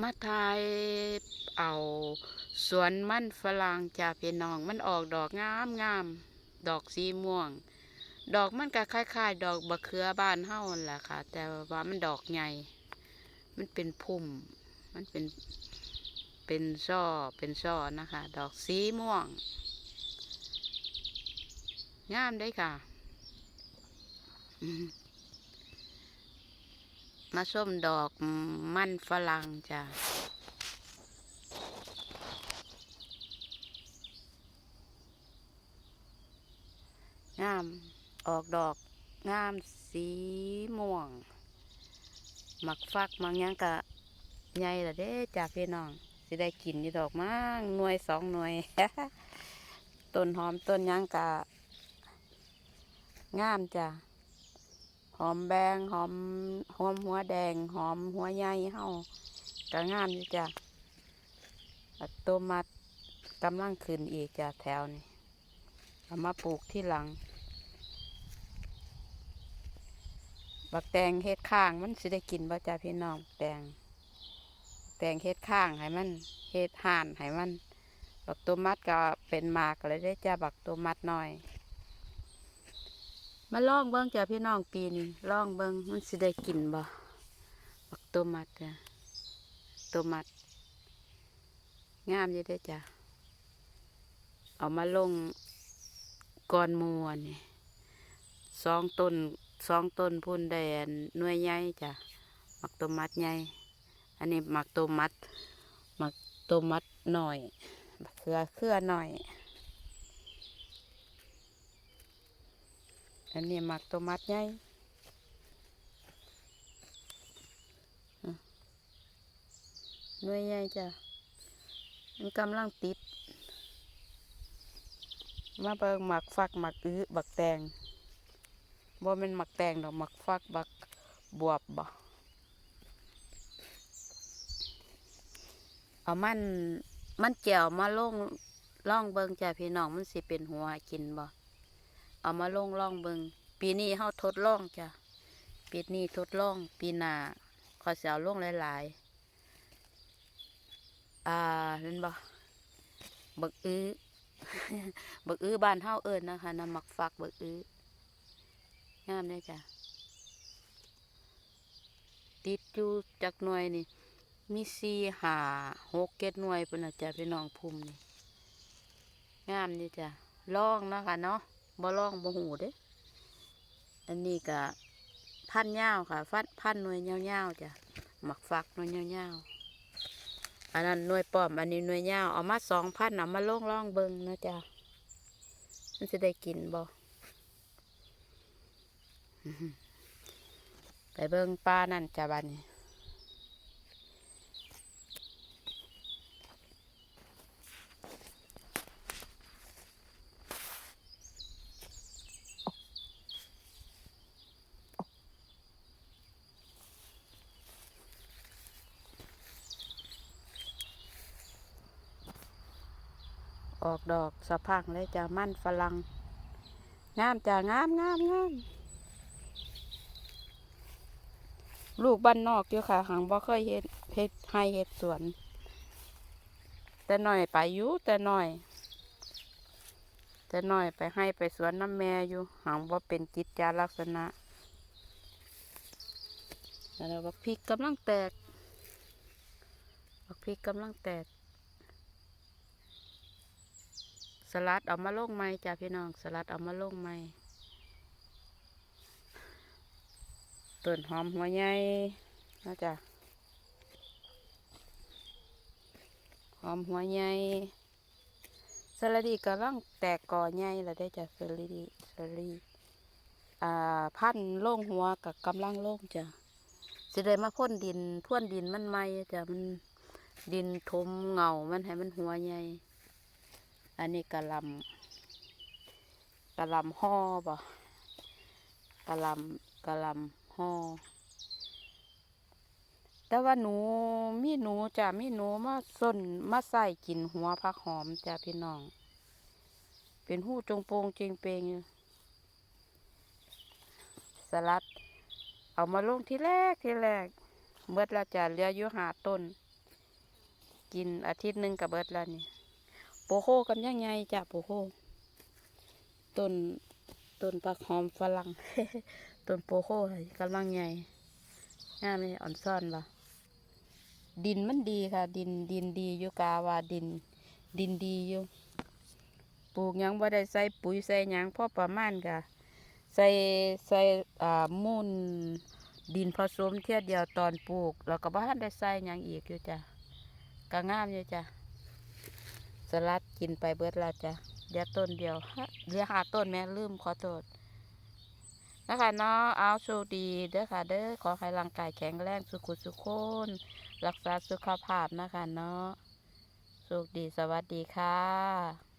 มาทายเอาสวนมันฝรั่งจ้าพี่น้องมันออกดอกงามงามดอกสีม่วง ดอกมันก็คล้ายๆ ดอกบะเขือบ้านเฮาแหละค่ะ แต่ว่ามันดอกใหญ่มันเป็นพุ่ม มันเป็นเป็นช่อเป็นช่อนะคะ ดอกสีม่วง งามได้ค่ะ มาส้มดอกมันฝรั่งจ้ะงามออกดอกงามสีม่วง หมักฟักมักหยังกะใหญ่ละเด้จากพี่น้อง สิได้กินอยู่ดอกมากหน่วยสองหน่วยต้นหอมต้นยังกะงามจ้ะ อมแบงหอมหอมหัวแดง หอมหัวใหญ่เฮากะงามอยู่จ้ะอัตโตมัดกำลังขึ้นอีกจ้ะแถวนี้เอามาปลูกที่หลัง บักแตงเฮ็ดข้างมันสิได้กินบ่จ้าพี่น้องแตงแตงเฮ็ดข้างให้มันเฮ็ดห่านให้มัน บักตัวมัดก็เป็นหมากเลยได้จ้าบักตัวมัดหน่อย มาล่องเบิ้งจ้าพี่น้องปีนี้ลองเบิ้งมันสิได้กินบ่บักตัวมัดจ้ะตัวมัด งามอยู่เด้จ้ะเอามาลงก่อนมัวนี่สองต้นสองต้นพุ่นแดนหน่วยใหญ่จ้ะหมักตัวมัดใหญ่อันนี้หมักตัวมัดหมักตัวมัดหน่อยเครือเครือหน่อย อันนี้หมักตัวมัดใหญ่หน่วยใหญ่จ้ะมันกำลังติด มาเบิ่งหมักฟักหมักอื้อบักแตงบ่แมันหมักแตงดอกหมักฟักบักบวบบ่เอามัน มันแก้วมาลงล่องเบิงจ้ะพี่น้องมันสิเป็นหัวกินบ่ เอามาลงล่องเบิงปีนี้เฮาทดลองจ้ะปีนี้ทดลอง ปีหน้าขอยสิเอาลงหลายๆ อ่าเห็นบ่บักอื้อบักอื้อบ้านเฮาเอิ้นนะคะน้ำหมักฟักบักอื้องามเลยจ้ะติดอยู่จากหน่วยนี่ มีสี่หาหกเก็ดหน่วยเป็นอาจารย์พี่น้องภูมินี่งามนี่จ้ะล่องนะคะเนาะ บ่ล่องบ่หูเด้ อันนี้ก็พันยาวค่ะฟัดพันหน่วยยาวๆจ้ะหมักฟักหน่วยยาวๆอันนั้นหน่วยป้อม อันนี้หน่วยยาวเอามาสองพันเอามาล่องล่องเบิงนะจ้ะมันจะได้กินบ่ไปเบิงป้านั่นจ้ะบัดนี้ ออกดอกสะพังเลยจ้ะมั่นฝรั่งงามจ้ะงามงามงามลูกบ้านนอกอยู่ค่ะหังบ่เคยเฮ็ดเฮ็ดให้เฮ็ดสวน แต่น้อยไปอยู่แต่น้อย แต่น้อยไปให้ไปสวนน้ำแม่อยู่หังบ่เป็นกิจจาลักษณะแล้วบักพริกกำลังแตกบักพริกกำลังแตก สลัดเอามาลงใหม่จ้าพี่น้อง สลัดเอามาลงใหม่ต้นหอมหัวใหญ่นะจ๊ะหอมหัวใหญ่สลัดดีกำลังแตกก่อใหญ่แล้วได้จ้ะสลัดดีสลัดดีอ่าพันโล่งหัวกับกำลังโล่งจ้ะจะได้มาพ่นดินพ่นดินมันไม่จ้ะมันดินทมเงา มันให้มันหัวใหญ่ อันนี้กะลำกะลำห่อบ่กะลำกะลำห่อแต่ว่าหนูมีหนูจ้ะมีหนูมาส้นมาใส่กินหัวผักหอมจ้ะพี่น้อง เป็นหู้จงโปงเจงเปงสลัด เอามาลงที่แรกที่แรกเมื่อเราจะเหลืออยู่หาต้น กินอาทิตย์หนึ่งกับเบิดแล้วนี่ ปโคกันยังไงจ้ะโปโคต้นต้นผักหอมฝรั่งต้นโปโคกำลังใหญ่งามเลยอ่อนซ่อนปะดินมันดีค่ะ ดินดินดีอยู่กาว่าดิน ดินดีอยู่ปลูกยังบ่ได้ใส่ปุ๋ยใส่ยังพอประมาณค่ะ ใส่ใส่อ่ามูลดินผสมเทียเดียวตอนปลูก แล้วก็บ้านได้ใส่ยังอีกอยู่จ้ะก็งามอยู่จ้ะ สลัดกินไปเบิดแล้วจ้ะเดียต้นเดียวเดียหาต้นแม่ลืมขอโทษนะคะเนาะเอาโชคดีเด้อค่ะ เด้อขอให้ร่างกายแข็งแรงสุขุสุขคนรักษาสุขภาพนะคะเนาะโชคดีสวัสดีค่ะ